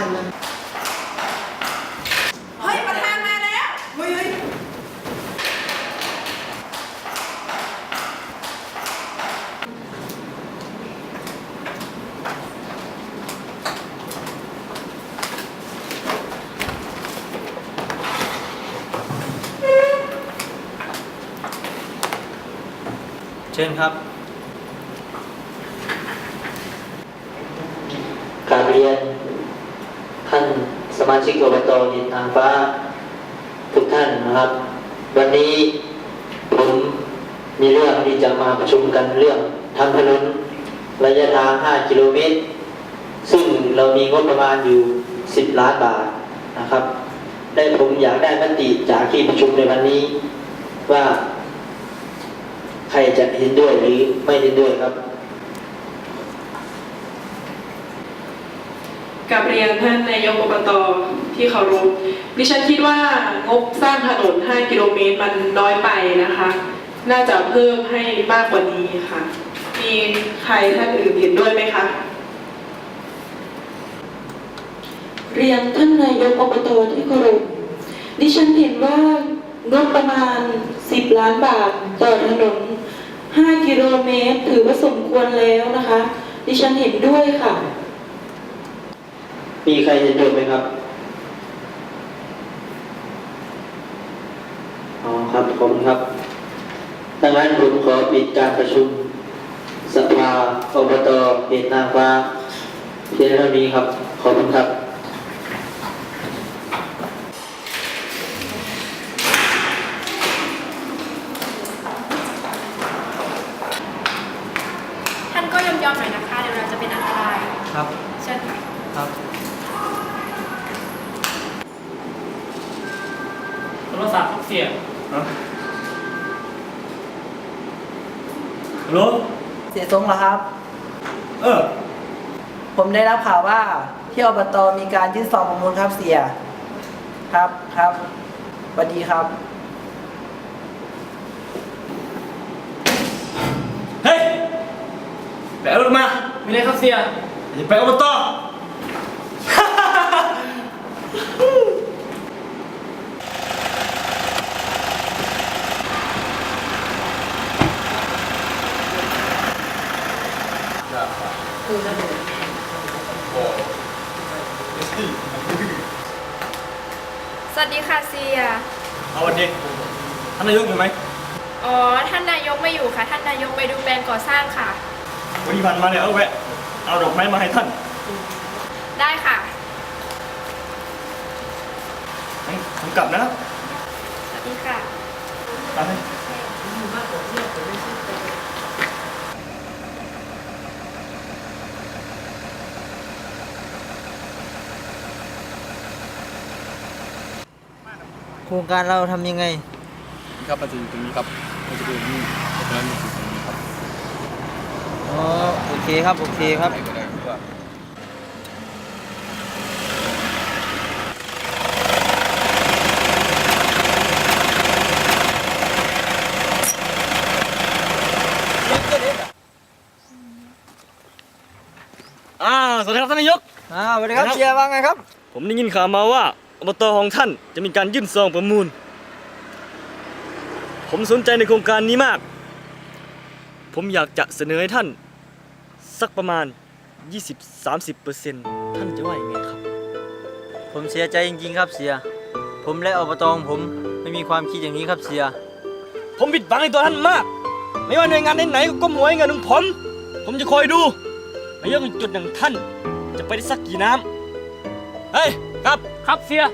านนะเฮ้ยประธานมาแล้วเฮ้ยเฮ้ยเชิญครับกราบเรียนท่านส มาชิกอบตดินทางฟ้า ทุกท่านนะครับ วันนี้ผมมีเรื่องที่จะมาประชุมกันเรื่องทำถนนระยะทาง 5 กิโลเมตร ซึ่งเรามีงบประมาณอยู่ 10 ล้านบาทนะครับ ได้ผมอยากได้มติจากที่ประชุมในวันนี้ ว่า ใครจะเห็นด้วยหรือไม่เห็นด้วยครับ กับเรียนท่านนายกอบตที่เคารพดิฉันคิดว่างบสร้างถนน 5 กิโลเมตรมันน้อยไปนะคะ น่าจะเพิ่มให้มากกว่านี้ค่ะ มีใครท่านอื่นเห็นด้วยไหมคะ เรียนท่านนายกอบตที่เคารพดิฉันเห็นว่างบประมาณ 10 ล้านบาทต่อถนน 5 กิโลเมตร ถือว่าสมควรแล้วนะคะ ดิฉันเห็นด้วยค่ะ มีใครเห็นด้วยไหมครับอ๋อครับขอบคุณครับดังนั้นผมขอปิดการประชุม สภาอบตเขตนางฟ้าเพียงเท่านี้ครับ ขอบคุณครับท่านก็ยอมยอมๆหน่อยนะคะ เดี๋ยวเราจะเป็นอันตราย ครับ เชิญค่ะครับ รศัพท์เสียฮัลโหลเสียทรงเหรอครับ เออ ผมได้รับข่าวว่าที่อบตมีการยื่นซองประมูลครับเสีย ครับครับสวัสดีครับ เฮ้ย ไปเอารถมา มีอะไรครับเสียอ ย่าไปอบตสวัสดีค่ะเซีย เอาวันนี้ท่านนายกอยู่ไหมอ๋อ ท่านนายกไม่อยู่ค่ะ ท่านนายกไปดูแปลงก่อสร้างค่ะ วันนี้ผ่านมาเนี่ยเอาแวะ เอาดอกไม้มาให้ท่านได้ค่ะผมผมกลับนะครับสวัสดีค่ะ ไปให้ ครงการเราทำยังไง ครับมันจะอยู่ตรงนี้ครับมันจะเป็นนี่เพราะฉะนั้นมันอยู่ตรงนี้ครับอ๋อ โอเคครับ โอเคครับไหนก็ได้ครับว่าอ่าสวัสดีครับท่านนายก อ่าสวัสดีครับครับเชียร์ว่าไงครับ ผมได้ยินข่าวมาว่า อบตของท่านจะมีการยื่นซองประมูล ผมสนใจในโครงการนี้มาก ผมอยากจะเสนอให้ท่าน สักประมาณ 20-30%ท่านจะว่ายังไงครับ ผมเสียใจจริงๆครับเสีย ผมและอบตของผมไม่มีความคิดอย่างนี้ครับเสีย ผมผิดหวังในตัวท่านมาก ไม่ว่าหน่วยงานไหนๆก็ก้มหัวให้เงินของผม ผมจะคอยดูนายกจุดอย่างท่าน จะไปได้สักกี่น้ำเฮ้ย ครับ ครับเสีย